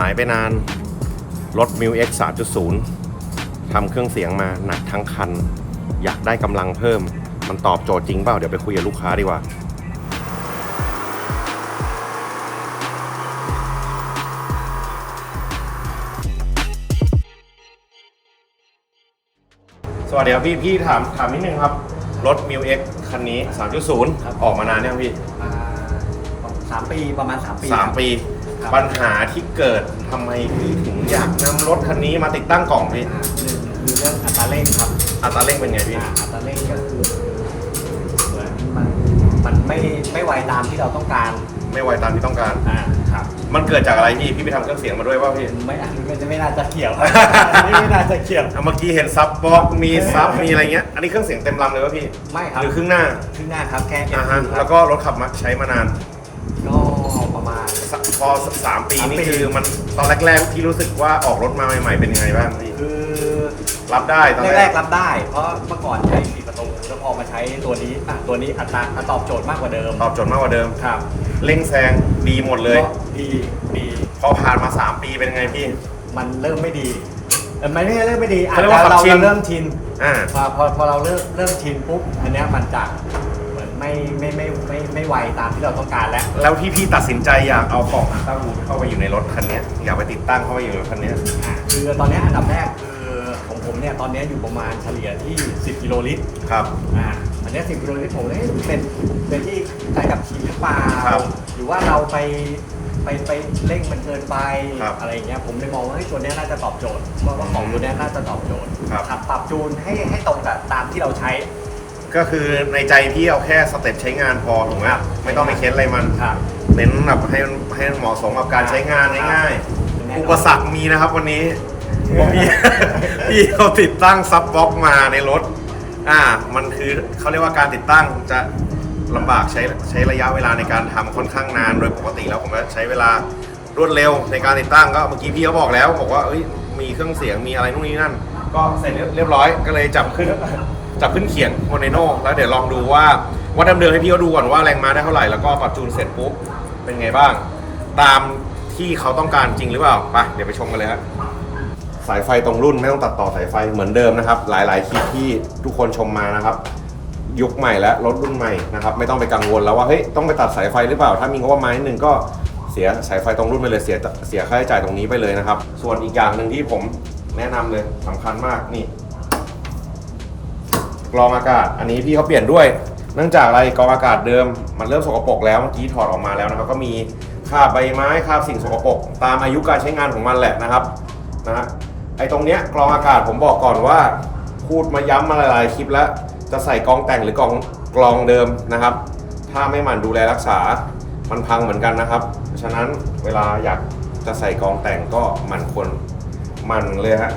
หายไปนาน รถ m ิว X 3.0ทำเครื่องเสียงมาหนักทั้งคัน อยากได้กำลังเพิ่ม มันตอบโจทย์จริงเปล่า เดี๋ยวไปคุยกับลูกค้าดีกว่า สวัสดีครับพี่ พี่ถามถามนิดนึงครับ รถ m ิว X คันนี้ 3.0 ออกมานานยังพี่อ่าสามปีประมาณสามปีสามครับปีครับ ปัญหาที่เกิดทำไมพี่ถึงอยากนำรถคันนี้มาติดตั้งกล่องพี่อ่าหนึ่งคือเรื่องอัตราเร่งครับอัตราเร่งเป็นไงพี่ อ่าอัตราเร่งก็คือเหมือนมันมันไม่ไม่ไวตามที่เราต้องการไม่ไวตามที่ต้องการ อ่าครับมันเกิดจากอะไรพี่ พี่ไปทำเครื่องเสียงมาด้วยว่าพี่ไม่อันนี้ไม่ไม่น่าจะเกี่ยวอันนี้ไม่น่าจะเกี่ยว อะเมื่อกี้เห็นซับบ็อกมีซับมีอะไรเงี้ย อันนี้เครื่องเสียงเต็มลำเลยว่าพี่ ไม่ครับหรือครึ่งหน้า ครึ่งหน้าครับแค่ อ่าฮะครัแล้บวก็รถขับมาใช้มานาน ก็ประมาณ สักพ อสามปีสามนี่ปีคือมันตอนแรกๆที่รู้สึกว่าออกรถมาใหม่ๆเป็นยังไงบ้างพี่คือรับได้ตอนแรแรกกๆรับได้ เพราะเมื่อก่อนใช้สี่ประตูแล้วพอมาใช้ตัวนี้อะตัวนี้อัตราตอบโจทย์มากกว่าเดิม ตอบโจทย์มากกว่าเดิมครับเร่งแซงดีหมดเลยก็ดีดีพอผ่านมา 3 ปีเป็นยังไงพี่ มันเริ่มไม่ดีแต่ไม่ได้เริ่มไม่ดีอาจเขาเรีจะยกว่าขับเราชินเราเริ่มชินอ่าพอพอพอเราเริ่มเริ่มชินปุ๊บอันเนี้ยมันจะเหมือน ไม่ไม่ไม่ไม่ไม่ไวตามที่เราต้องการแล้ว แล้วที่พี่ตัดสินใจอยากเอาของตั้งบูธเข้าไปอยู่ในรถคันเนี้ยอยากไปติดตั้งเข้าไปอยู่ในรถคันเนี้ยอะคือตอนเนี้ยอันดับแรกคือของผมเนี่ยตอนเนี้ยอยู่ประมาณเฉลี่ยที่ 10 กิโลลิตร ครับ อ่าอันเนี้ย10กิโลลิตรผมเลยเป็นเป็นที่การขับขี่หรือเปล่าครับหรือว่าเราไปไปไปเร่งมันเกินไปครับอะไรอย่างเงี้ยผมเลยมองว่าเฮ้ยตัวเนี้ยน่าจะตอบโจทย์ว่าว่าของตัวเนี้ยน่าจะตอบโจทย์ครับขับปรับจูนให้ให้ตรงกับตามที่เราใช้ ก็คือในใจพี่เอาแค่สเต็ปใช้งานพอถูกไหมครับไม่ต้องไปเค้นอะไรมันครับ เน้นแบบให้มันให้มันเหมาะสมกับการใช้งานง่ายแน่นอนๆอุปสรรคมีนะครับวันนี้เพราะพี่ พี่เขาติดตั้งซับบล็อกมาในรถ อ่า มันคือเขาเรียกว่าการติดตั้งจะลำบากใช้ใช้ระยะเวลาในการทำค่อนข้างนานโดยปกติแล้วผมจะใช้เวลารวดเร็วในการติดตั้งก็เมื่อกี้พี่เขาบอกแล้ว บอกว่าเอ้ยมีเครื่องเสียงมีอะไรนู่นนี่นั่น ก็เสร็จเรียบร้อยก็เลยจับขึ้น จับขึ้นเขียงโมเนโนแล้วเดี๋ยวลองดูว่าวัดดำเดินให้พี่เขาดูก่อนว่าแรงม้าได้เท่าไหร่แล้วก็ปรับจูนเสร็จปุ๊บเป็นไงบ้าง ตามที่เขาต้องการจริงหรือเปล่าไปเดี๋ยวไปชมกันเลยฮะสายไฟตรงรุ่นไม่ต้องตัดต่อสายไฟเหมือนเดิมนะครับ หลายๆคลิปที่ทุกคนชมมานะครับ ยุคใหม่และรถรุ่นใหม่นะครับไม่ต้องไปกังวลแล้วว่าเฮ้ยต้องไปตัดสายไฟหรือเปล่า ถ้ามีงบประมาณนิดนึงก็เสียสายไฟตรงรุ่นไปเลยเสียเสียค่าใช้จ่ายตรงนี้ไปเลยนะครับ ส่วนอีกอย่างหนึ่งที่ผมแนะนำเลยสำคัญมากนี่ กรองอากาศ อันนี้พี่เขาเปลี่ยนด้วย เนื่องจากอะไรกรองอากาศเดิมมันเริ่มสกปรกแล้วเมื่อกี้ถอดออกมาแล้วนะครับ ก็มีคราบใบไม้คราบสิ่งสกปรกตามอายุการใช้งานของมันแหละนะครับนะฮะไอ้ตรงเนี้ยกรองอากาศผมบอกก่อนว่าพูดมาย้ำมาหลายๆคลิปแล้ว จะใส่กรองแต่งหรือกรองกรองเดิมนะครับ ถ้าไม่หมั่นดูแลรักษามันพังเหมือนกันนะครับฉะนั้นเวลาอยากจะใส่กรองแต่งก็หมันควรหมันเลยฮะ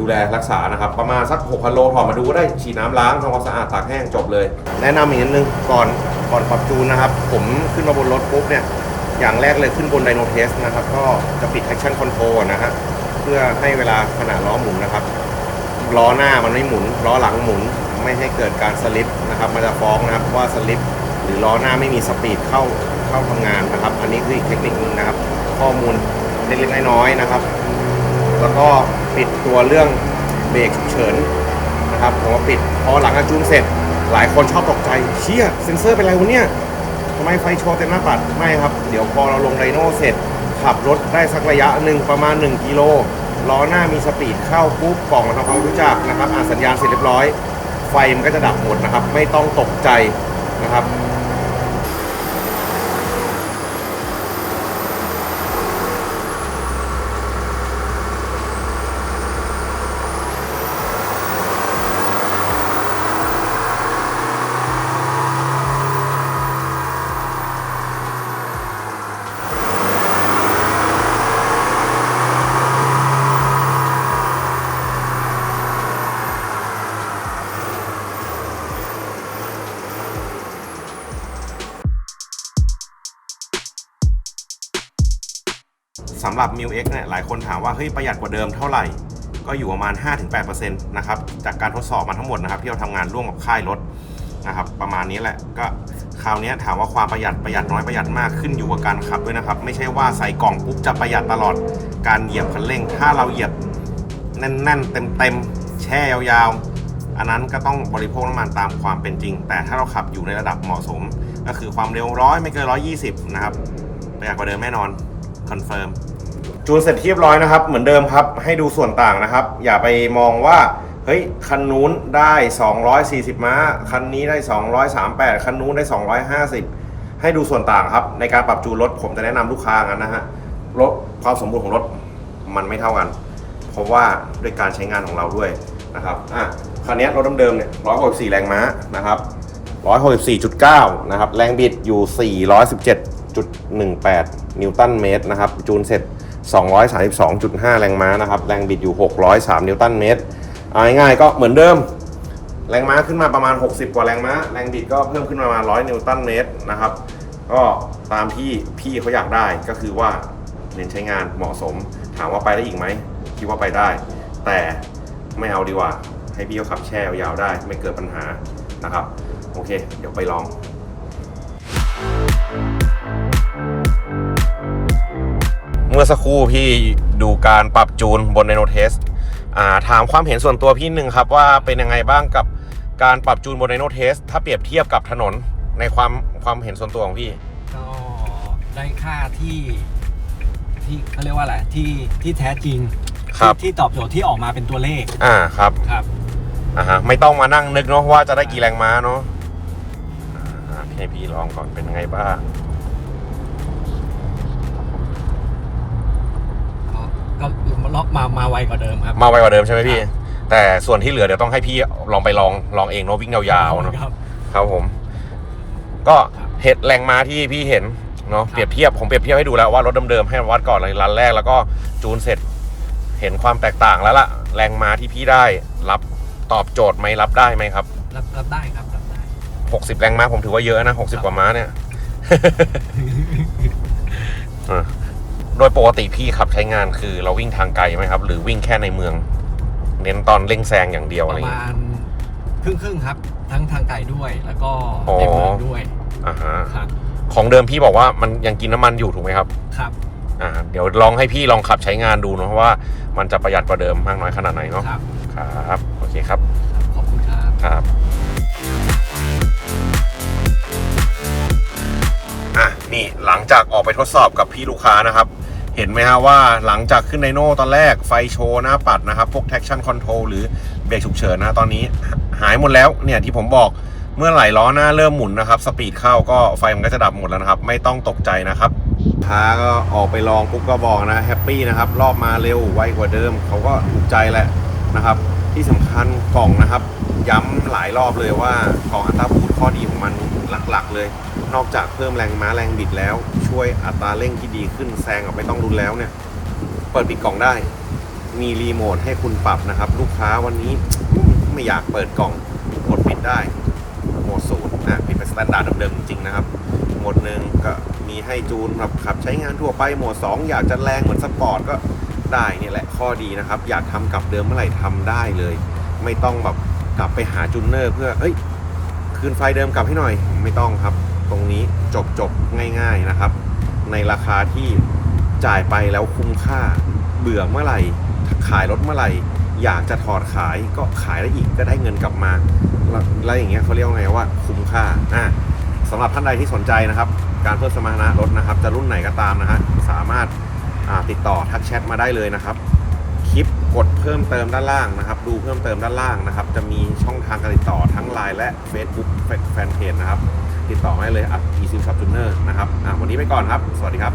ดูแลรักษานะครับ ประมาณสัก6พันโลถอดมาดูก็ได้ฉีดน้ำล้างทำความสะอาดตากแห้งจบเลย แนะนำอีกนิดนึงก่อนก่อนปรับจูนนะครับ ผมขึ้นมาบนรถปุ๊บเนี่ย อย่างแรกเลยขึ้นบนไดโนเทสนะครับ ก็จะปิด traction control นะฮะเพื่อให้เวลาขณะล้อหมุนนะครับล้อหน้ามันไม่หมุนล้อหลังหมุนไม่ให้เกิดการสลิปนะครับมันจะฟ้องนะครับว่าสลิปหรือล้อหน้าไม่มีสปีดเข้าเข้าทำงานนะครับ อันนี้คืออีกเทคนิคนึงนะครับ ข้อมูลเล็กๆน้อยๆนะครับ แล้วก็ปิด ตัวเรื่องเบรกฉุกเฉินนะครับผมว่าปิดพอหลังจากจูนเสร็จ หลายคนชอบตกใจเชี่ยเซ็นเซอร์เป็นไรวะเนี่ยทำไมไฟโชว์เต็มหน้าปัดไม่ครับ เดี๋ยวพอเราลงไดโน่เสร็จ ขับรถได้สักระยะหนึ่งประมาณ 1 กิโลล้อหน้ามีสปีดเข้าปุ๊บกล่องมาทำความรู้จักนะครับอ่านสัญญาณเสร็จเรียบร้อย ไฟมันก็จะดับหมดนะครับ ไม่ต้องตกใจนะครับ สำหรับ m ิ X เนี่ยหลายคนถามว่าเฮ้ยประหยัดกว่าเดิมเท่าไหร่ ก็อยู่ประมาณ 5-8%นะครับจากการทดสอบมาทั้งหมดนะครับที่เราทำงานร่วมกับค่ายรถนะครับประมาณนี้แหละก็คราวนี้ถามว่าความประหยัดประหยัดน้อยประหยัดมากขึ้นอยู่กับการขับด้วยนะครับ ไม่ใช่ว่าใส่กล่องปุ๊บจะประหยัดตลอดการเหยียบคันเร่ง ถ้าเราเหยียบแน่นๆเต็มๆแช่ยาวๆ อันนั้นก็ต้องบริโภคน้ำมันตามความเป็นจริง แต่ถ้าเราขับอยู่ในระดับเหมาะสม ก็คือความเร็วร้อยไม่เกินร้อยยี่สิบนะครับประหยัดกว่าเดิมแน่นอน คอนเฟิร์มจูนเสร็จเรียบร้อยนะครับ เหมือนเดิมครับ ให้ดูส่วนต่างนะครับ อย่าไปมองว่าเฮ้ยคันนู้นได้ 240 ม้า คันนี้ได้ 238 คันนู้นได้ 250 ให้ดูส่วนต่างครับ ในการปรับจูนรถผมจะแนะนำลูกค้างั้นนะฮะรถความสมบูรณ์ของรถมันไม่เท่ากัน เพราะว่าด้วยการใช้งานของเราด้วยนะครับอะคันนี้รถเดิมๆเนี่ย164 แรงม้านะครับ164.9 นะครับ แรงบิดอยู่ 417.18 นิวตันเมตรนะครับ จูนเสร็จ 232.5 แรงม้านะครับ แรงบิดอยู่ 603 นิวตันเมตรอาง่ายๆก็เหมือนเดิม แรงม้าขึ้นมาประมาณ 60 กว่าแรงม้า แรงบิดก็เพิ่มขึ้นมาประมาณ 100 นิวตันเมตรนะครับ ก็ตามที่พี่เขาอยากได้ก็คือว่าเน้นใช้งานเหมาะสม ถามว่าไปได้อีกไหมคิดว่าไปได้ แต่ไม่เอาดีกว่า ให้พี่เขาขับแช่ยาวได้ ไม่เกิดปัญหานะครับ โอเค เดี๋ยวไปลอง มื่อสักครู่พี่ดูการปรับจูนบน Nano Test อ่าถามความเห็นส่วนตัวพี่หนึ่งครับว่าเป็นยังไงบ้างกับการปรับจูนบน Nano Test ถ้าเปรียบเทียบกับถนนในความความเห็นส่วนตัวของพี่ก็ได้ค่าที่ที่เขาเรียกว่าอะไรที่ที่แท้จริงครับที่ที่ตอบโจทย์ที่ออกมาเป็นตัวเลข อ่าครับครับอ่าฮะไม่ต้องมานั่งนึกเนาะว่าจะได้กี่แรงม้าเนาะอ่าให้พี่ลองก่อนเป็นยังไงบ้าง ก็ล็อกมามาไวกว่าเดิมครับ มาไวกว่าเดิมใช่ไหมพี่ครับแต่ส่วนที่เหลือเดี๋ยวต้องให้พี่ลองไปลองลองเองเนาะวิ่งยาวๆเนาะครับครับผม ก็ครับเหตุแรงม้าที่พี่เห็นเนาะครับเปรียบเทียบผมเปรียบเทียบให้ดูแล้วว่ารถเดิมๆให้วัดก่อนเลยรันแรกแล้วก็จูนเสร็จเห็นความแตกต่างแล้วล่ะ แรงม้าที่พี่ได้รับตอบโจทย์ไหมรับได้ไหมครับ รับรับได้ครับรับได้60แรงม้าผมถือว่าเยอะนะ60กว่าม้าเนี่ยอะ โดยปกติพี่ขับใช้งานคือเราวิ่งทางไกลไหมครับ หรือวิ่งแค่ในเมือง เน้นตอนเร่งแซงอย่างเดียวปอะไรระเงี้ยมาณครึ่งครึ่งๆครับ ทั้งทางไกลด้วยแล้วก็อ๋อในเมืองด้วยอ่าฮะครับของเดิมพี่บอกว่ามันยังกินน้ำมันอยู่ถูกไหมครับครับอ่าเดี๋ยวลองให้พี่ลองขับใช้งานดูเนาะว่ามันจะประหยัดกว่าเดิมมากน้อยขนาดไหนเนาะครับ ครับโอเคครับครับขอบคุณครับ ครับอะนี่หลังจากออกไปทดสอบกับพี่ลูกค้านะครับ เห็นไหมฮะว่าหลังจากขึ้นไดโน่ตอนแรกไฟโชว์หน้าปัดนะครับ พวก traction control หรือเบรกฉุกเฉินนะตอนนี้หายหมดแล้วเนี่ยที่ผมบอกเมื่อไหลล้อหน้าเริ่มหมุนนะครับ สปีดเข้าก็ไฟมันก็จะดับหมดแล้วนะครับ ไม่ต้องตกใจนะครับท้าก็ออกไปลองปุ๊บก็บอกนะแฮปปี้นะครับ รอบมาเร็วไวกว่าเดิม เขาก็ถูกใจแหละนะครับ ที่สำคัญกล่องนะครับ ย้ำหลายรอบเลยว่ากล่องอัลตราบูทข้อดีของมันหลักๆเลย นอกจากเพิ่มแรงม้าแรงบิดแล้ว ช่วยอัตราเร่งที่ดีขึ้นแซงออกไปต้องรุนแล้วเนี่ย เปิดปิดกล่องได้ มีรีโมทให้คุณปรับนะครับ ลูกค้าวันนี้ไม่อยากเปิดกล่องกดปิดได้โหมดศูนย์นะปิดเป็นสแตนดาร์ดเดิมๆจริงนะครับโหมดหนึ่งก็มีให้จูนแบบขับใช้งานทั่วไปโหมด 2 อยากจะแรงเหมือนสปอร์ตก็ได้เนี่ยแหละข้อดีนะครับ อยากทำกลับเดิมเมื่อไหร่ทำได้เลย ไม่ต้องแบบกลับไปหาจูนเนอร์เพื่อเอ้ยคืนไฟเดิมกลับให้หน่อยไม่ต้องครับ ตรงนี้จบจบๆง่าย ๆนะครับ ในราคาที่จ่ายไปแล้วคุ้มค่า เบื่อเมื่อไหร่ขายรถเมื่อไหร่ อยากจะถอดขายก็ขายได้อีกก็ได้เงินกลับมาแล้วอย่างเงี้ยเขาเรียกว่าไงว่าคุ้มค่าอะสำหรับท่านใดที่สนใจนะครับ การเพิ่มสมรรถนะรถนะครับ จะรุ่นไหนก็ตามนะฮะสามารถติดต่อทักแชทมาได้เลยนะครับ คลิปกดเพิ่มเติมด้านล่างนะครับ ดูเพิ่มเติมด้านล่างนะครับ จะมีช่องทางการติดต่อทั้ง Line และ Facebook แฟนเพจนะครับ ติดต่อได้เลยอัพ e s i m Shop Tuner นะครับอะวันนี้ไปก่อนครับ สวัสดีครับ